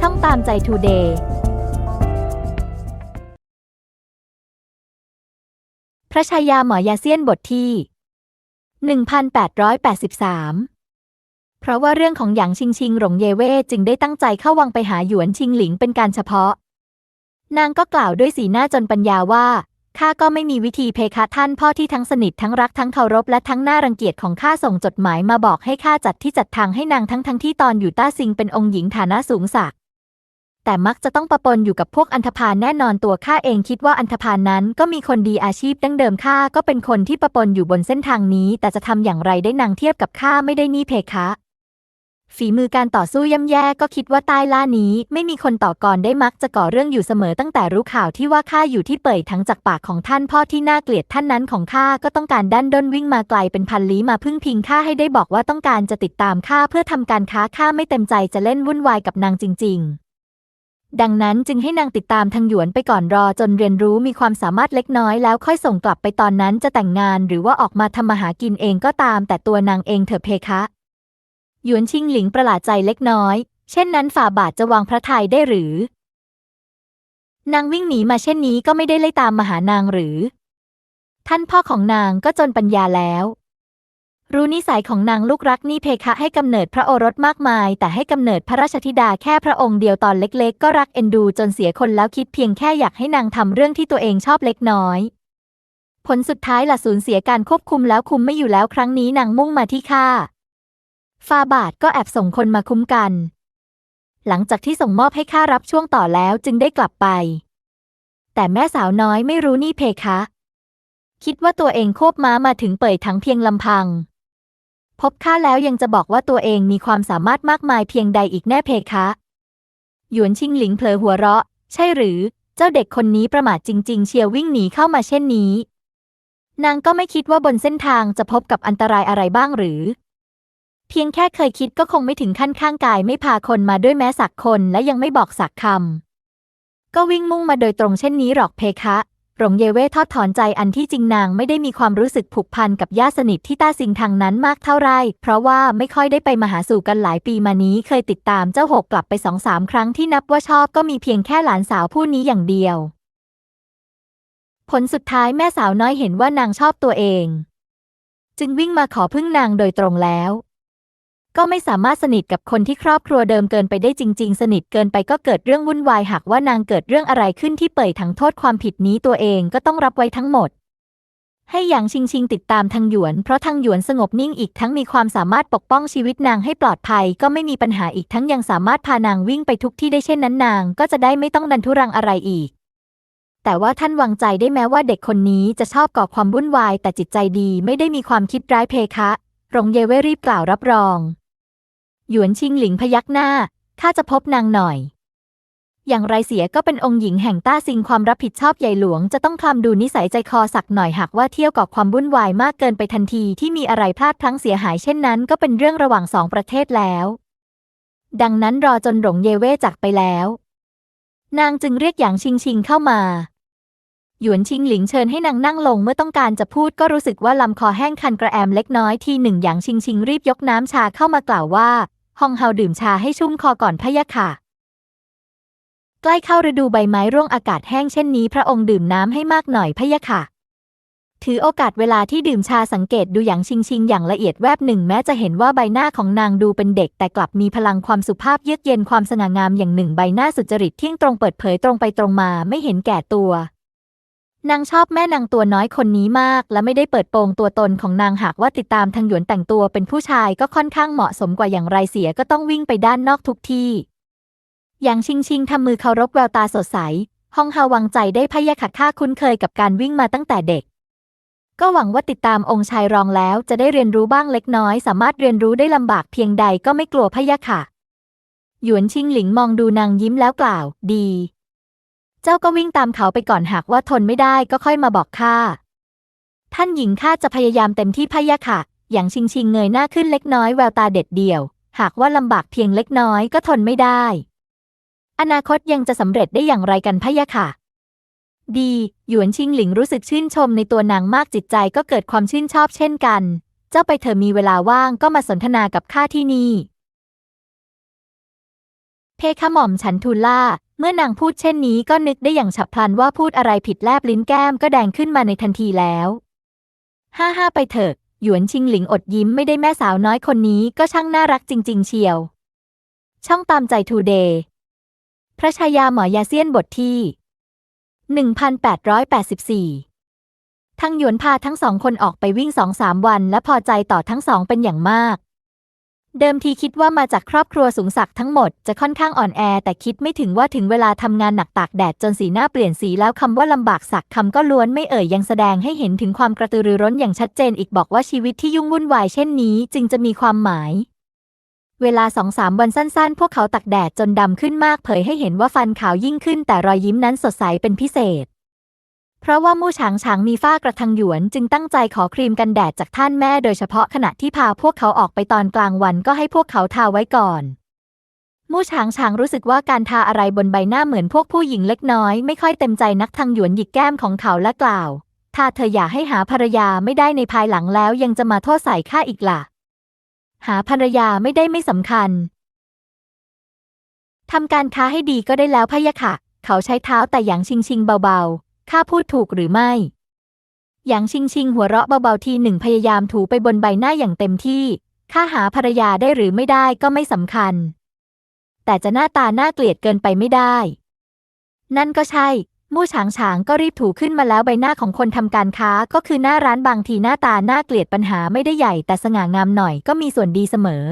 ช่องตามใจทูเดย์พระชายาหมอยาเซียนบทที่ 1883 เพราะว่าเรื่องของหยางชิงชิงหลงเยเว่จึงได้ตั้งใจเข้าวังไปหาหยวนชิงหลิงเป็นการเฉพาะ นางก็กล่าวด้วยสีหน้าจนปัญญาว่าข้าก็ไม่มีวิธีเพคะท่านพ่อที่ทั้งสนิททั้งรักทั้งเคารพและทั้งน่ารังเกียจของข้าส่งจดหมายมาบอกให้ข้าจัดที่จัดทางให้นางทั้งทั้งที่ตอนอยู่ต้าซิงเป็นองค์หญิงฐานะสูงสัก แต่มักจะต้องประปนอยู่กับพวกอันธพาลแน่นอนตัวข้าเองคิดว่าอันธพาลนั้นก็มีคนดีอาชีพดั้งเดิมข้าก็เป็นคนที่ประปนอยู่บนเส้นทางนี้ แต่จะทำอย่างไรได้นางเทียบกับข้าไม่ได้นี่เพคะ ฝีมือการต่อสู้ย่ำแย่ก็คิดว่าใต้ล่านี้ ไม่มีคนต่อกรได้มักจะก่อเรื่องอยู่เสมอตั้งแต่รู้ข่าวที่ว่าข้าอยู่ที่เป่ยทั้งจากปากของท่านพ่อที่น่าเกลียดท่านนั้นของข้าก็ต้องการด้านด้นวิ่งมาไกลเป็นพันลี้มาพึ่งพิงข้าให้ได้บอกว่าต้องการจะติดตามข้าเพื่อทำการค้าข้าไม่เต็มใจจะเล่นวุ่นวายกับนางจริง ๆ ดังนั้นจึงให้นางติดตามทางหยวนไปก่อนรอจนเรียนรู้มีความสามารถเล็กน้อยแล้วค่อยส่งกลับไปตอนนั้นจะแต่งงานหรือว่าออกมาทำมาหากินเองก็ตาม แต่ตัวนางเองเถอะเพคะ หยวนชิงหลิงประหลาดใจเล็กน้อย เช่นนั้นฝ่าบาทจะวางพระทัยได้หรือ นางวิ่งหนีมาเช่นนี้ก็ไม่ได้ไล่ตามมาหานางหรือ ท่านพ่อของนางก็จนปัญญาแล้ว รู้นิสัยของนางลูกรักนี่เพคะให้กำเนิดพระโอรสมากมาย แต่ให้กำเนิดพระราชธิดาแค่พระองค์เดียวตอนเล็กๆ ก็รักเอ็นดูจนเสียคนแล้วคิดเพียงแค่อยากให้นางทำเรื่องที่ตัวเองชอบเล็กน้อย ผลสุดท้ายล่ะสูญเสียการควบคุมแล้วคุมไม่อยู่แล้วครั้งนี้นางมุ่งมาที่ข้าฟาบาทก็แอบส่งคนมาคุ้มกัน หลังจากที่ส่งมอบให้ข้ารับช่วงต่อแล้วจึงได้กลับไป แต่แม่สาวน้อยไม่รู้นี่เพคะ คิดว่าตัวเองควบม้ามาถึงเป่ยทั้งเพียงลำพัง พบข้าแล้วยังจะบอกว่าตัวเองมีความสามารถมากมายเพียงใดอีกแน่เพคะ หยวนชิงหลิงเผลอหัวเราะ ใช่หรือ เจ้าเด็กคนนี้ประมาทจริง ๆ เชียววิ่งหนีเข้ามาเช่นนี้ นางก็ไม่คิดว่าบนเส้นทางจะพบกับอันตรายอะไรบ้างหรือ เพียงแค่เคยคิดก็คงไม่ถึงขั้นข้างกายไม่พาคนมาด้วยแม้สักคนและยังไม่บอกสักคำก็วิ่งมุ่งมาโดยตรงเช่นนี้หรอกเพคะ หลงเยเว่ทอดถอนใจอันที่จริงนางไม่ได้มีความรู้สึกผูกพันกับญาติสนิทที่ต้าซิงทางนั้นมากเท่าไร เพราะว่าไม่ค่อยได้ไปมาหาสู่กันหลายปีมานี้ เคยติดตามเจ้าหกกลับไปสองสามครั้งที่นับว่าชอบก็มีเพียงแค่หลานสาวผู้นี้อย่างเดียว ผลสุดท้ายแม่สาวน้อยเห็นว่านางชอบตัวเอง จึงวิ่งมาขอพึ่งนางโดยตรงแล้ว ก็ไม่สามารถสนิทกับคนที่ครอบครัวเดิมเกินไปได้จริง ๆ สนิทเกินไปก็เกิดเรื่องวุ่นวายหากว่านางเกิดเรื่องอะไรขึ้นที่เป่ยทั้งโทษความผิดนี้ตัวเองก็ต้องรับไว้ทั้งหมด ให้หยางชิงชิงติดตามทางหยวน เพราะทางหยวนสงบนิ่งอีกทั้งมีความสามารถปกป้องชีวิตนางให้ปลอดภัย ก็ไม่มีปัญหาอีกทั้งยังสามารถพานางวิ่งไปทุกที่ได้เช่นนั้นนาง ก็จะได้ไม่ต้องดันทุรังอะไรอีกแต่ว่าท่านวางใจได้แม้ว่าเด็กคนนี้จะชอบก่อความวุ่นวาย แต่จิตใจดีไม่ได้มีความคิดร้ายเพคะหลงเยเว่รีบกล่าวรับรอง หยวนชิงหลิงพยักหน้า ข้าจะพบนางหน่อย อย่างไรเสียก็เป็นองค์หญิงแห่งต้าซิงความรับผิดชอบใหญ่หลวงจะต้องคลำดูนิสัยใจคอสักหน่อยหากว่าเที่ยวก่อความวุ่นวายมากเกินไปทันทีที่มีอะไรพลาดพลั้งเสียหายเช่นนั้น ก็เป็นเรื่องระหว่างสองประเทศแล้ว ดังนั้นรอจนหลงเยเว่จากไปแล้ว นางจึงเรียกหยางชิงชิงเข้ามาหยวนชิงหลิงเชิญให้นางนั่งลงเมื่อต้องการจะพูดก็รู้สึกว่าลำคอแห้งคันกระแอมเล็กน้อยทีหนึ่งหยางชิงชิงรีบยกน้ำชาเข้ามากล่าวว่า ฮองเฮาดื่มชาให้ชุ่มคอก่อนพะยะค่ะ ใกล้เข้าฤดูใบไม้ร่วงอากาศแห้งเช่นนี้ พระองค์ดื่มน้ำให้มากหน่อยพะยะค่ะ ถือโอกาสเวลาที่ดื่มชาสังเกตดูอย่างชิงชิงอย่างละเอียดแวบหนึ่งแม้จะเห็นว่าใบหน้าของนางดูเป็นเด็ก แต่กลับมีพลังความสุภาพเยือกเย็นความสง่างามอย่างหนึ่งใบหน้าสุจริตเที่ยงตรงเปิดเผยตรงไปตรงมาไม่เห็นแก่ตัว นางชอบแม่นางตัวน้อยคนนี้มาก และไม่ได้เปิดโปงตัวตนของนางหากว่าติดตามทางหยวนแต่งตัวเป็นผู้ชายก็ค่อนข้างเหมาะสมกว่าอย่างไรเสียก็ต้องวิ่งไปด้านนอกทุกที่ อย่างชิงชิงทำมือเคารพแววตาสดใสห้องฮาวังใจได้พยาขัดข้าคุ้นเคยกับการวิ่งมาตั้งแต่เด็ก ก็หวังว่าติดตามองค์ชายรองแล้วจะได้เรียนรู้บ้างเล็กน้อย สามารถเรียนรู้ได้ลำบากเพียงใดก็ไม่กลัวพยาค่ะหยวนชิงหลิงมองดูนางยิ้มแล้วกล่าว ดี เจ้าก็วิ่งตามเขาไปก่อนหากว่าทนไม่ได้ก็ค่อยมาบอกข้า ท่านหญิงข้าจะพยายามเต็มที่พะยะค่ะ อย่างชิงชิงเงยหน้าขึ้นเล็กน้อยแววตาเด็ดเดี่ยว หากว่าลำบากเพียงเล็กน้อยก็ทนไม่ได้ อนาคตยังจะสำเร็จได้อย่างไรกันพะยะค่ะ ดี หยวนชิงหลิงรู้สึกชื่นชมในตัวนางมากจิตใจก็เกิดความชื่นชอบเช่นกัน เจ้าไปเถอมีเวลาว่างก็มาสนทนากับข้าที่นี่เพคะหม่อมฉันทูลล่า เมื่อนางพูดเช่นนี้ก็นึกได้อย่างฉับพลันว่าพูดอะไรผิดแลบลิ้นแก้มก็แดงขึ้นมาในทันทีแล้ว ห้าห้าไปเถอะ หยวนชิงหลิงอดยิ้มไม่ได้แม่สาวน้อยคนนี้ก็ช่างน่ารักจริง ๆ เชียว ช่องตามใจทูเดย์ พระชายาหมอยาเซียนบทที่ 1884 ทั้งหยวนพาทั้งสองคนออกไปวิ่งสองสามวันและพอใจต่อทั้งสองเป็นอย่างมาก เดิมทีคิดว่ามาจากครอบครัวสูงศักดิ์ทั้งหมดจะค่อนข้างอ่อนแอ แต่คิดไม่ถึงว่าถึงเวลาทำงานหนักตากแดดจนสีหน้าเปลี่ยนสีแล้วคำว่าลำบากสักคำก็ล้วนไม่เอ่ยยังแสดงให้เห็นถึงความกระตือรือร้นอย่างชัดเจนอีกบอกว่าชีวิตที่ยุ่งวุ่นวายเช่นนี้จึงจะมีความหมาย เวลาสองสามวันสั้นๆ พวกเขาตักแดดจนดำขึ้นมากเผยให้เห็นว่าฟันขาวยิ่งขึ้นแต่รอยยิ้มนั้นสดใสเป็นพิเศษ เพราะว่ามู่ฉางฉางมีฝ้ากระทังหยวนจึงตั้งใจขอครีมกันแดดจากท่านแม่โดยเฉพาะขณะที่พาพวกเขาออกไปตอนกลางวันก็ให้พวกเขาทาไว้ก่อน มู่ฉางฉางรู้สึกว่าการทาอะไรบนใบหน้าเหมือนพวกผู้หญิงเล็กน้อย ไม่ค่อยเต็มใจนักทางหยวนหยิกแก้มของเขาและกล่าว ถ้าเธออยากให้หาภรรยาไม่ได้ในภายหลังแล้วยังจะมาโทษใส่ข้าอีกล่ะ หาภรรยาไม่ได้ไม่สำคัญทำการค้าให้ดีก็ได้แล้วพะยะค่ะ เขาใช้เท้าแต่หยางชิงชิงเบาๆ ข้าพูดถูกหรือไม่ หยางชิงชิงหัวเราะเบาๆทีหนึ่งพยายามถูไปบนใบหน้าอย่างเต็มที่ ข้าหาภรรยาได้หรือไม่ได้ก็ไม่สำคัญ แต่จะหน้าตาน่าเกลียดเกินไปไม่ได้ นั่นก็ใช่ มู่ฉางฉางก็รีบถูขึ้นมาแล้วใบหน้าของคนทำการค้าก็คือหน้าร้านบางทีหน้าตาน่าเกลียดปัญหาไม่ได้ใหญ่ แต่สง่างามหน่อยก็มีส่วนดีเสมอ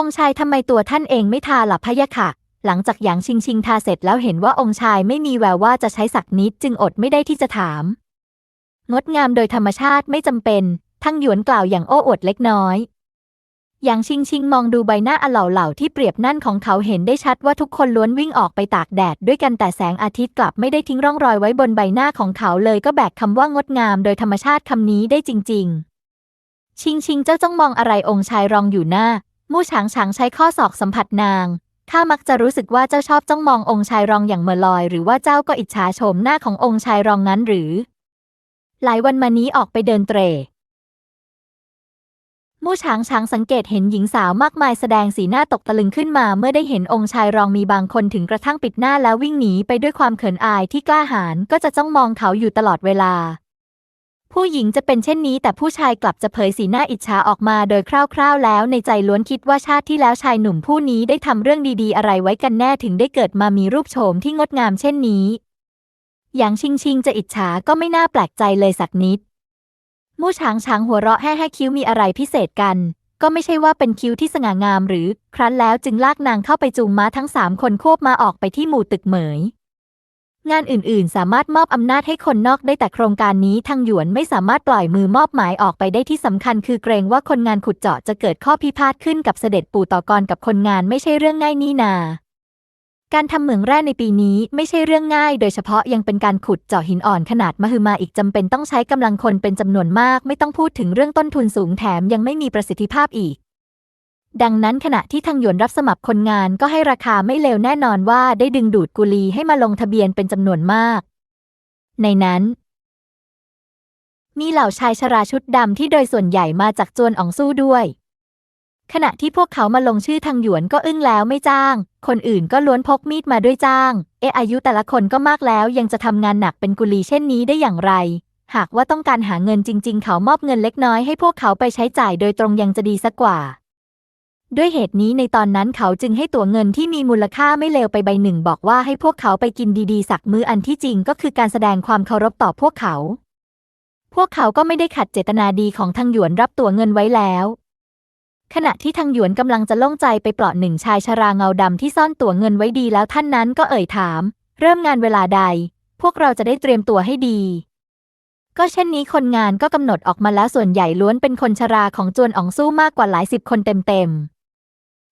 องชายทำไมตัวท่านเองไม่ทาหลับพะยะค่ะ หลังจากหยางชิงชิงทาเสร็จแล้วเห็นว่าองค์ชายไม่มีแววว่าจะใช้สักนิดจึงอดไม่ได้ที่จะถาม งดงามโดยธรรมชาติไม่จำเป็น ทั้งหยวนกล่าวอย่างโอ้อวดเล็กน้อยหยางชิงชิงมองดูใบหน้าอเหล่าเหล่าที่เปรียบนั่นของเขาเห็นได้ชัดว่าทุกคนล้วนวิ่งออกไปตากแดดด้วยกันแต่แสงอาทิตย์กลับไม่ได้ทิ้งร่องรอยไว้บนใบหน้าของเขาเลยก็แบกคำว่างดงามโดยธรรมชาติคำนี้ได้จริง ๆ ชิงชิงเจ้าจ้องมองอะไรองค์ชายรองอยู่หน้ามู่ฉางฉางใช้ข้อศอกสัมผัสนาง ข้ามักจะรู้สึกว่าเจ้าชอบจ้องมององค์ชายรองอย่างเมอลอย หรือว่าเจ้าก็อิจฉาโฉมหน้าขององค์ชายรองนั้นหรือ หลายวันมานี้ออกไปเดินเตร่มู่ฉางฉางสังเกตเห็นหญิงสาวมากมายแสดงสีหน้าตกตะลึงขึ้นมาเมื่อได้เห็นองค์ชายรองมีบางคนถึงกระทั่งปิดหน้าแล้ววิ่งหนีไปด้วยความเขินอายที่กล้าหาญก็จะจ้องมองเขาอยู่ตลอดเวลา ผู้หญิงจะเป็นเช่นนี้ แต่ผู้ชายกลับจะเผยสีหน้าอิจฉาออกมาโดยคร่าว ๆ แล้วในใจล้วนคิดว่าชาติที่แล้วชายหนุ่มผู้นี้ได้ทำเรื่องดีๆ อะไรไว้กันแน่ถึงได้เกิดมามีรูปโฉมที่งดงามเช่นนี้ อย่างชิงชิงจะอิจฉาก็ไม่น่าแปลกใจเลยสักนิด มู่ฉางฉางหัวเราะแห่ให้คิ้วมีอะไรพิเศษกัน ก็ไม่ใช่ว่าเป็นคิ้วที่สง่างามหรือ ครั้นแล้วจึงลากนางเข้าไปจูงม้าทั้งสามคนควบมาออกไปที่หมู่ตึกเหมย งานอื่นๆ สามารถมอบอำนาจให้คนนอกได้แต่โครงการนี้ทางหยวนไม่สามารถปล่อยมือมอบหมายออกไปได้ที่สำคัญคือเกรงว่าคนงานขุดเจาะจะเกิดข้อพิพาทขึ้นกับเสด็จปู่ต่อกรกับคนงานไม่ใช่เรื่องง่ายนี่นา การทำเหมืองแร่ในปีนี้ไม่ใช่เรื่องง่าย โดยเฉพาะยังเป็นการขุดเจาะหินอ่อนขนาดมหึมาอีกจำเป็นต้องใช้กำลังคนเป็นจำนวนมาก ไม่ต้องพูดถึงเรื่องต้นทุนสูงแถมยังไม่มีประสิทธิภาพอีก ดังนั้นขณะที่ทางหยวนรับสมัครคนงานก็ให้ราคาไม่เลวแน่นอนว่าได้ดึงดูดกุลีให้มาลงทะเบียนเป็นจำนวนมาก ในนั้น มีเหล่าชายชราชุดดำที่โดยส่วนใหญ่มาจากจวนอองสู้ด้วย ขณะที่พวกเขามาลงชื่อทางหยวนก็อึ้งแล้วไม่จ้าง คนอื่นก็ล้วนพกมีดมาด้วยจ้าง เอะอายุแต่ละคนก็มากแล้วยังจะทำงานหนักเป็นกุลีเช่นนี้ได้อย่างไร หากว่าต้องการหาเงินจริง ๆ เขามอบเงินเล็กน้อยให้พวกเขาไปใช้จ่ายโดยตรงยังจะดีสักกว่า ด้วยเหตุนี้ในตอนนั้นเขาจึงให้ตั๋วเงินที่มีมูลค่าไม่เลวไปใบหนึ่ง บอกว่าให้พวกเขาไปกินดีๆ สักมื้ออันที่จริงก็คือการแสดงความเคารพต่อพวกเขา พวกเขาก็ไม่ได้ขัดเจตนาดีของทางหยวนรับตั๋วเงินไว้แล้ว ขณะที่ทางหยวนกำลังจะล่งใจไปเปลาะหนึ่งชายชราเงาดำที่ซ่อนตั๋วเงินไว้ดีแล้วท่านนั้นก็เอ่ยถาม เริ่มงานเวลาใด พวกเราจะได้เตรียมตัวให้ดีก็เช่นนี้คนงานก็กำหนดออกมาแล้วส่วนใหญ่ล้วนเป็นคนชราของจวนอองสู้มากกว่าหลายสิบคนเต็มๆ